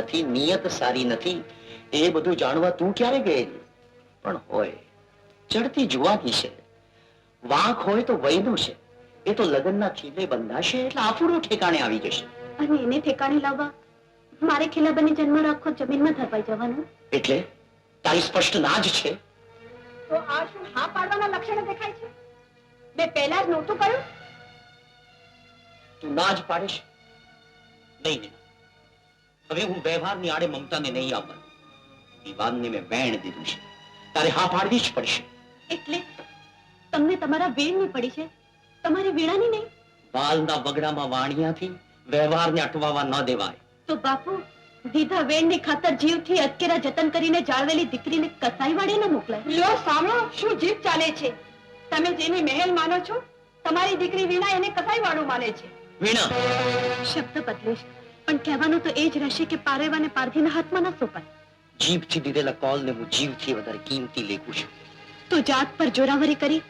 નથી નિયત સારી નથી એ બધું જાણવા તું ક્યારે ગયેલી? પણ હોય ચડતી જુવાની છે. વાંક હોય તો વયનું છે. એ તો લગ્નના ખીલે બંધાશે એટલે આફુડું ઠેકાણે આવી જશે. અને એને ઠેકાણે લાવવા? મારે ખીલાબાની જન્મ રાખો જમીનમાં ધરવાઈ જવાનું? એટલે તારી સ્પષ્ટ ના જ છે. તો આ શું હા પાડવાના લક્ષણો દેખાય છે? મેં પહેલા જ નહોતું કહ્યું? તું ના જ પાડીશ. નહીં નહીં. હવે હું વ્યવહારની આડે મમતાને નહીં આવવાનું દીવાનને મેં વેણ દીધું છે. તારે હા પાડવી જ પડશે. એટલે તમને તમારા વેણની પડી છે? તમારી વીણાની નહીં? વાલના બગડામાં વાણિયાથી વ્યવહારને અટવાવા ન દેવાય. તો બાપુ દીધા વેણની ખાતર જીવથી અટકેરા જતન કરીને જાળવેલી દીકરીને કસાઈ વાળે ન મોકલાય. લ્યો સાંભળો શું જીભ ચાલે છે? તમે જેને મહેલ માનો છો તમારી દીકરી વીણા એને કસાઈ વાળું માને છે. વીણા. શબ્દ બદલીશ પણ કહેવાનું તો એ જ રહેશે કે પારેવાને પારધીના હાથમાં ન સોંપાય. જીભથી દીધેલા કોલને હું જીવથી વધારે કિંમતી લેખું છું. તો જાત પર જોરાવરી કરી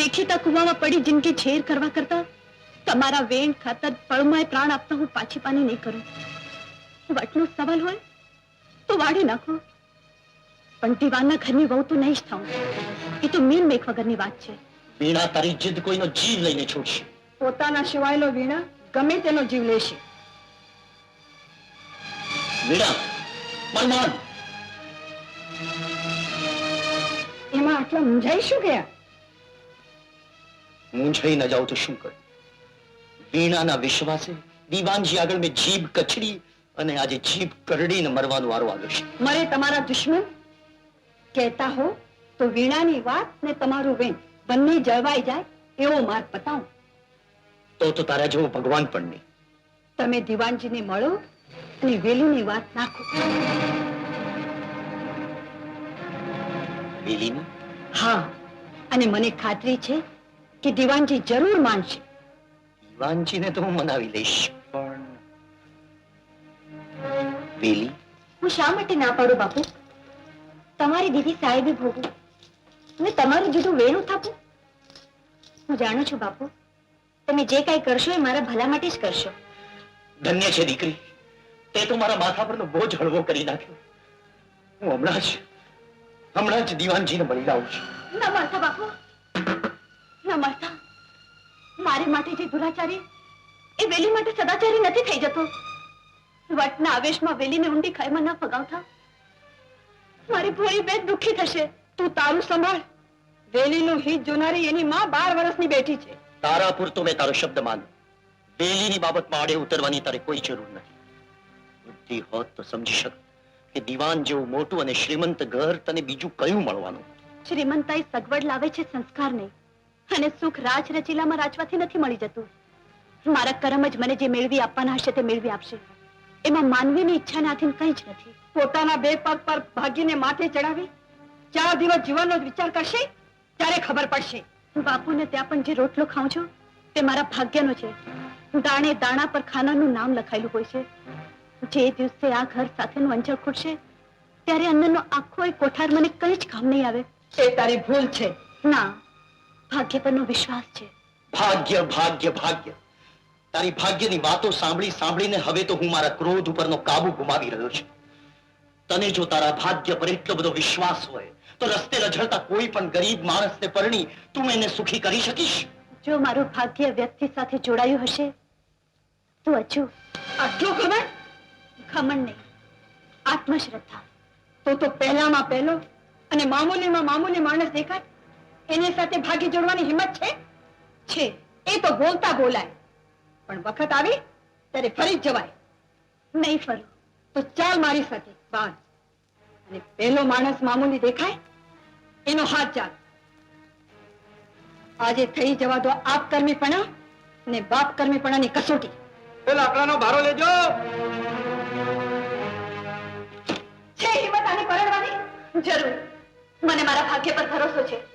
દેખીતા કુવામાં પડી જિંદગી ઝેર કરવા કરતા તમારા વેણ ખાતર પળમાય પ્રાણ આપતા હું પાછી પાની નહીં કરું. વટનો સવાલ હોય તો વાળી નાખો. પણ દીવાના ઘરની વહુ તો નહીં જ થાઉં. એ તો મીન મેક વગરની વાત છે. વીણા તારી જીદ કોઈનો જીવ લઈને છોડશે. પોતાના સિવાયનો વીણા ગમે તેનો જીવ લેશે. વીણા મનમાન એમાં આટલા મૂંઝાઈ શું ગયા મૂંઝાઈ ન જાઉં તો શું કરું? વીણાના વિશ્વાસે દીવાનજી આગળ મેં જીભ કચડી અને આજે જીભ કરડીને મરવાનો વારો આવ્યો છે. મરે તમારા દુશ્મન? કહેતા હો તો વીણાની વાત ને તમારું વેણ. બંને જળવાઈ જાય એવો માર્ગ બતાવો. તો તો તારા જેવો ભગવાન પણ નહીં. તમે દીવાનજીને મળો અને વેલીની વાત નાખો. વેલીની? હા અને મને ખાતરી છે કે દિવાનજી જરૂર માનશે. દિવાનજીને તો હું મનાવી લઈશ પણ વેલી? હું શા માટે ના પાડું બાપુ? તમારી દીદી સાહેબે ભોગવું. અને તમારું જુદું વેણું થાપું. હું જાણું છું બાપુ તમે જે કાંઈ કરશો એ મારા ભલા માટે જ કરશો. ધન્ય છે દીકરી. તે તો મારા માથા પરનો બોજ હળવો કરી નાખ્યો. હું હમણાં જ હમણાં જ દીવાનજીને મળી લાવું છું. ના મારતા બાપુ. ના મારતા. મારી માટે જે દુરાચારી એ વેલી માટે સદાચારી નથી થઈ જતો. વટના આવેશમાં વેલીને ઊંડી ખાઈમાં ના ફગાવતા. મારી ભોળી બેન દુઃખી થશે. તું તારું સંભાળ. વેલીનું હિત જોનારી એની માં બાર વર્ષની બેઠી છે. તારા પૂરતો મેં તારો શબ્દ માન વેલીની બાબતમાં આડે ઉતરવાની તારે કોઈ જરૂર નથી. બુદ્ધિ હોત તો સમજી શક કે દીવાન જેવું મોટું અને શ્રીમંત ઘર તને બીજું કયું મળવાનું? શ્રીમંતાઈ સગવડ લાવે છે સંસ્કાર નહીં અને સુખ રાજ રચીલામાં રાચવાથી નથી મળી જતું. મારા કરમ જ મને જે મેળવી આપવાના હશે તે મેળવી આપશે. એમાં માનવીની ઈચ્છાને આધીન કંઈ જ નથી. પોતાના બે પગ પર ભાગીને માથે ચડાવી ચાર દિવસ જીવનનો વિચાર કરશે ત્યારે ખબર પડશે. બાપુને ત્યાં પણ જે રોટલો ખાઉં છું તે મારા ભાગ્યનો છે. દાણે દાણા પર ખાનાનું નામ લખાયેલું હોય છે. જે દિવસે આ ઘર સાથેનું અંજળ ખૂટશે ત્યારે અન્નનો આખો એ કોઠાર મને કઈ જ કામ નહીં આવે. એ તારી ભૂલ છે. ના ભાગ્ય પરનો વિશ્વાસ છે. ભાગ્ય ભાગ્ય ભાગ્ય. તારી ભાગ્યની વાતો સાંભળી સાંભળીને હવે તો હું મારા ક્રોધ ઉપરનો કાબુ ગુમાવી રહ્યો છું. તને જો તારા ભાગ્ય પર એટલો બધો વિશ્વાસ હોય તો રસ્તે રઝળતા કોઈ પણ ગરીબ માણસને પરણી તું એને સુખી કરી શકીશ? જો મારું ભાગ્ય વ્યક્તિ સાથે જોડાયું હશે તો હજુ આટલું ખબર? ખમણ નહીં. આત્મશ્રદ્ધા. તો તો પહેલામાં પહેલો અને મામૂલીમાં મામૂલી માણસ દેખાય. એની સાથે ભાગી જોડવાની હિંમત છે? છે. એ તો બોલતા બોલાય. પણ વખત આવી ત્યારે ફરી જવાય. નહીં ફરું. તો ચાલ મારી સાથે. બાર અને પહેલો માણસ મામૂલી દેખાય, એનો હાથ ચાલ. આજે થઈ જવા દો આપ કર્મીપણા ને બાપ કર્મીપણાની કસોટી. પેલા આપણાનો ભારો લેજો. છે હિંમત આને પરણવાની? જરૂર. મને મારા ભાગ્ય પર ભરોસો છે.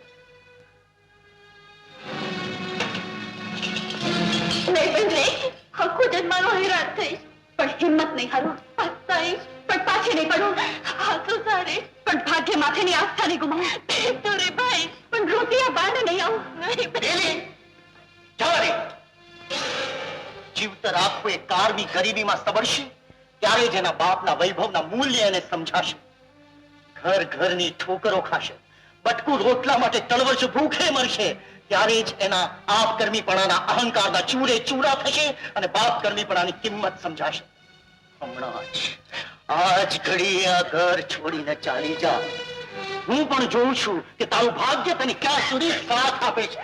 પણ પાછી નહીં પડું. હાથો સારે. પણ ભાગ્ય માથેની આસ્થા નહીં પણ રોટિયા બાંધ નહીં આવું. નહીં. બેન. જવા જીવતર આખું એ કારવી ગરીબીમાં સબળશે ત્યારે જ એના બાપના વૈભવના મૂલ્ય એને સમજાશે. ઘર ઘરની ઠોકરો ખાશે. બટકું રોટલા માટે તળવશ ભૂખે મરશે. ત્યારે જ એના આપ કર્મીપણાના અહંકારના ચૂરે ચૂરા થશે અને બાપ કર્મીપણાની કિંમત સમજાશે. હમણાં જ, આજ ઘડી આ ઘર છોડીને ચાલી જા. હું પણ જોઉં છું કે તારું ભાગ્ય તને ક્યાં સુધી સાથ આપે છે.